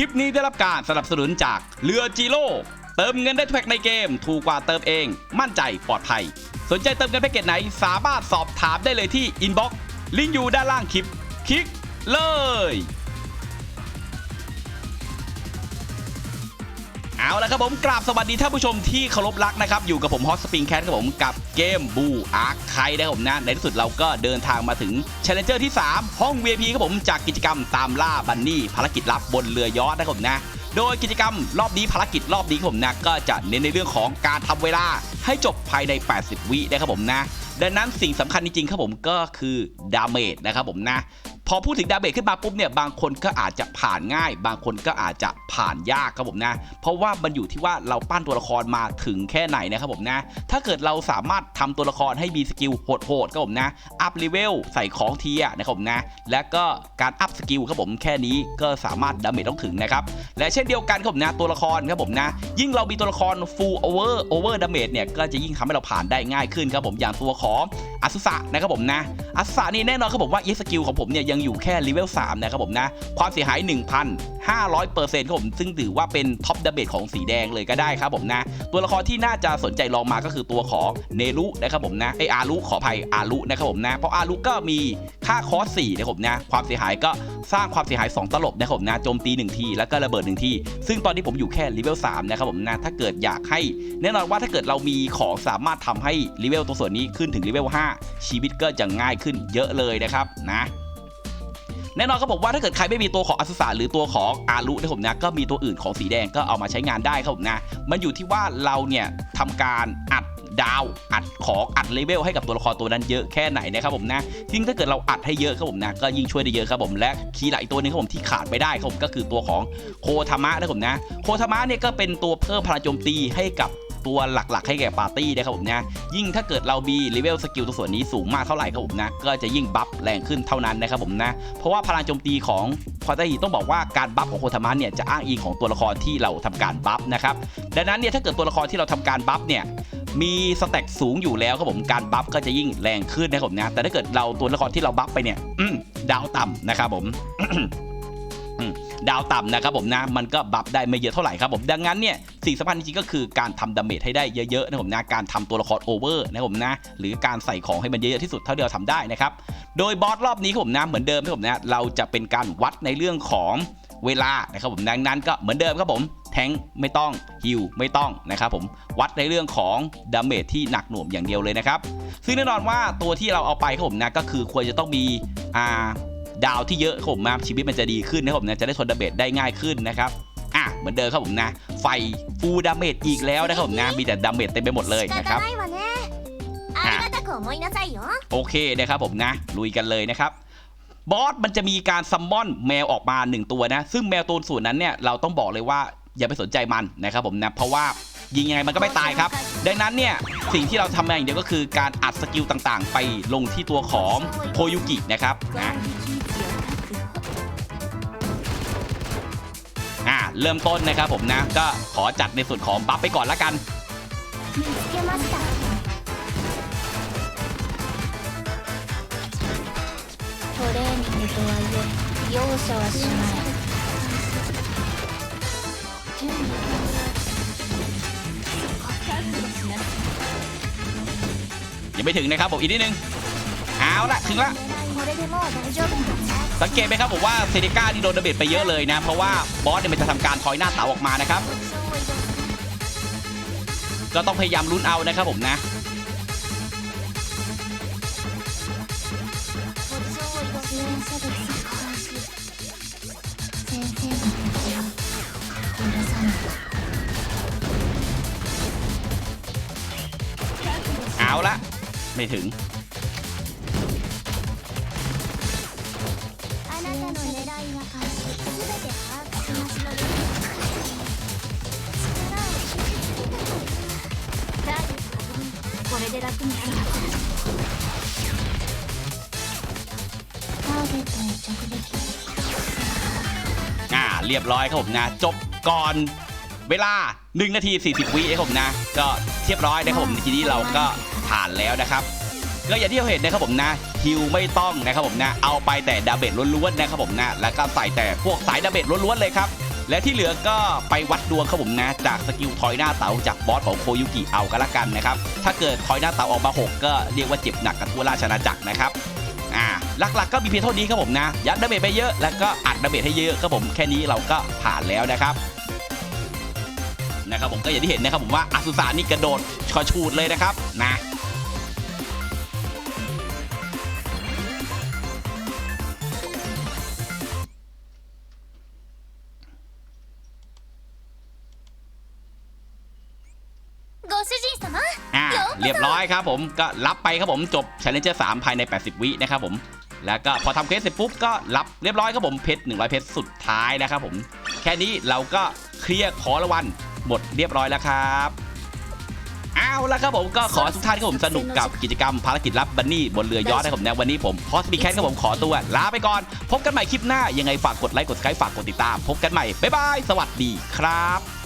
คลิปนี้ได้รับการสนับสนุนจากเรือจีโร่เติมเงินได้ทุกแพ็กในเกม ถูกกว่าเติมเอง มั่นใจปลอดภัย สนใจเติมเงินแพ็กเกจไหน สามารถสอบถามได้เลยที่อินบ็อกซ์ลิงก์อยู่ด้านล่างคลิป คลิกเลย เอาละครับผมกราบสวัสดีท่านผู้ชมที่เคารพรักนะครับ อยู่กับผมฮอตสปริงแคทครับผมกับเกมบูอาร์คไคนะครับผมนะในที่สุดเราก็เดินทางมาถึง Challenger ที่ 3 ห้อง VIP ครับผมจากกิจกรรมตามล่าบันนี่ภารกิจลับบนเรือยอชนะครับผมนะโดยกิจกรรมรอบนี้ภารกิจรอบนี้ผมนะก็จะเน้นในเรื่องของการทำเวลาให้จบภายใน 80 วินะครับผมนะดังนั้นสิ่งสำคัญจริงๆครับผมก็คือดาเมจนะครับผมนะ พอพูดถึงดาเมจขึ้นมาปุ๊บเนี่ยบางคนก็อาจจะผ่านง่าย บางคนก็อาจจะผ่านยากครับผมนะ เพราะว่ามันอยู่ที่ว่าเราปั้นตัวละครมาถึงแค่ไหนนะครับผมนะ ถ้าเกิดเราสามารถทำตัวละครให้มีสกิลโหดๆครับผมนะ อัพเลเวลใส่ของเทียนะครับผมนะ และก็การอัพสกิลครับผมแค่นี้ก็สามารถดาเมจต้องถึงนะครับ และเช่นเดียวกันครับผมนะตัวละครครับผมนะ ยิ่งเรามีตัวละคร full over over damage เนี่ยก็จะยิ่งทำให้เราผ่านได้ง่ายขึ้นครับผมอย่างตัวของอสุสะนะครับผมนะ อาสุสะนี่แน่นอนครับผมว่า e สกิลของผมเนี่ยยังอยู่แค่เลเวล3นะครับผมนะ ความเสียหาย 1,500%ครับผม ซึ่งถือว่าเป็นท็อปดาเมจของสีแดงเลยก็ได้ครับผมนะ ตัวละครที่น่าจะสนใจลองมาก็คือตัวของเนรุนะครับผมนะไออารุขออภัยอารุนะครับผมนะ เพราะอารุก็มีค่าคอส4นะครับผมนะ ความเสียหายก็สร้างความเสียหาย 2 ตลบนะครับผมนะ โจมตี 1 ที แล้วก็ระเบิด 1 ที ซึ่งตอนนี้ผมอยู่แค่เลเวล3นะครับผมนะ ถ้าเกิดอยากให้ แน่นอนว่าถ้าเกิดเรามีของสามารถทำให้เลเวลตรงส่วนนี้ขึ้นถึงเลเวล5ชีวิตก็จะง่ายขึ้นเยอะเลยนะครับนะแน่นอนครับผมว่าถ้าเกิดใครไม่มีตัวของอัสสาหรือตัวของอารุนะผมนะก็มีตัวอื่นของสีแดงก็เอามาใช้งานได้ครับผมนะมันอยู่ที่ว่าเราเนี่ยทำการอัดดาวอัดของอัดเลเวลให้กับตัวละครตัวนั้นเยอะแค่ไหนนะครับผมนะยิ่งถ้าเกิดเราอัดให้เยอะครับผมนะก็ยิ่งช่วยได้เยอะครับผมและคีย์หลักอีกตัวหนึงครับผมที่ขาดไม่ได้ครับผมก็คือตัวของโคทามะนะครับผมนะโคทามะเนี่ยก็เป็นตัวเพิ่มพลังโจมตีให้กับ ตัวหลักๆ ให้แก่ปาร์ตี้นะครับผมนะยิ่งถ้าเกิดเรามีเลเวลสกิลตัวส่วนนี้สูงมากเท่าไหร่ครับผมนะก็จะยิ่งบัฟแรงขึ้นเท่านั้นนะครับผมนะเพราะว่าพลังโจมตีของควาตาฮีต้องบอกว่าการบัฟของโคทามะเนี่ยจะอ้างอิงของตัวละครที่เราทำการบัฟนะครับดังนั้นเนี่ยถ้าเกิดตัวละครที่เราทำการบัฟเนี่ยมีสแต็กสูงอยู่แล้วครับผมการบัฟก็จะยิ่งแรงขึ้นนะครับผมนะแต่ถ้าเกิดเราตัวละครที่เราบัฟไปเนี่ยดาวต่ำนะครับผม ดาวต่ำนะครับผมนะมันก็บัฟได้ไม่เยอะเท่าไหร่ครับผมดังนั้นเนี่ยสิ่งสำคัญจริงๆก็คือการทำดาเมจให้ได้เยอะๆนะครับผมนะการทำตัวละครโอเวอร์นะครับผมนะหรือการใส่ของให้มันเยอะๆที่สุดเท่าที่เราทำได้นะครับโดยบอสรอบนี้ครับผมนะเหมือนเดิมนะครับผมนะเราจะเป็นการวัดในเรื่องของเวลานะครับผมดังนั้นก็เหมือนเดิมครับผมแทงไม่ต้องฮิลไม่ต้องนะครับผมวัดในเรื่องของดาเมจที่หนักหน่วงอย่างเดียวเลยนะครับซึ่งแน่นอนว่าตัวที่เราเอาไปครับผมนะก็คือควรจะต้องมีอ่า ดาวที่เยอะครับผมนะชีวิตมันจะดีขึ้นนะครับผมนะจะได้ทนดาเมจได้ง่ายขึ้นนะครับอะเหมือนเดิมครับผมนะ ไฟฟูดาเมจอีกแล้วนะครับผมนะมีแต่ดาเมจเต็มไปหมดเลยนะครับโอเคนะครับผมนะลุยกันเลยนะครับบอสมันจะมีการซัมมอนแมวออกมา 1 ตัวนะ ซึ่งแมวตัวส่วนนั้นเนี่ยเราต้องบอกเลยว่าอย่าไปสนใจมันนะครับผมนะเพราะว่ายิงยังไงมันก็ไม่ตายครับ ดังนั้นเนี่ยสิ่งที่เราทำอย่างเดียวก็คือการอัดสกิลต่างๆ ไปลงที่ตัวของโคยุกินะครับนะ เริ่มต้นนะครับผมนะก็ขอจัดในส่วนของบัฟไปก่อนละกัน 見つけましたトレーニングとはいえ容赦はしない準備 ยังไม่ถึงนะครับผมอีกนิดนึงเอาละถึงละ สังเกตไหมครับผมว่าเซเนก้านี่โดนดาเมจไปเยอะเลยนะ เพราะว่าบอสเนี่ยมันจะทำการถอยหน้าเต๋าออกมานะครับ ก็ต้องพยายามลุ้นเอานะครับผมนะเอาละไม่ถึง で楽になるはずターゲットに直撃 อ่าเรียบร้อยครับผมนะ จบก่อนเวลา 1 นาที 40 วิครับผมนะ ก็เรียบร้อยนะครับผมทีนี้เราก็ผ่านแล้วนะครับ ก็อย่างที่เราเห็นนะครับผมนะฮิวไม่ต้องนะครับผมนะ เอาไปแต่ดาเมจล้วนๆนะครับผมนะ แล้วก็ใส่แต่พวกสายดาเมจล้วนๆเลยครับ และที่เหลือก็ไปวัดดวงครับผมนะ จากสกิลทอยหน้าเตาจากบอสของโคยุกิเอากันละกันนะครับ ถ้าเกิดทอยหน้าเตาออกมา 6 ก็เรียกว่าเจ็บหนักกับทั่วราชอาจักรนะครับอ่าหลักๆก็มีเพียงเท่านี้ครับผมนะ ยัดดาเมจไปเยอะแล้วก็อัดดาเมจให้เยอะครับผมแค่นี้เราก็ผ่านแล้วนะครับนะครับผมก็อย่างที่เห็นนะครับผมว่าอสุสานี่กระโดดชอชูดเลยนะครับนะ เรียบร้อยครับผมก็รับไปครับผมจบ Challenger 3 ภายใน 80 วินะครับผมแล้วก็พอทำเควสเสร็จปุ๊บก็รับเรียบร้อยครับผมเพชร100 เพชรสุดท้ายนะครับผมแค่นี้เราก็เคลียร์ขอรางวัลหมดเรียบร้อยแล้วครับเอาละครับผมก็ขอทุกท่านครับผมสนุกกับกิจกรรมภารกิจรับบันนี่บนเรือยอชต์นะครับผมนวันนี้ผมพอสปีแคทครับผมขอตัวลาไปก่อน พบกันใหม่คลิปหน้ายังไงฝากกดไลค์กดสไครต์ฝากกดติดตาม พบกันใหม่บ๊ายบายสวัสดีครับ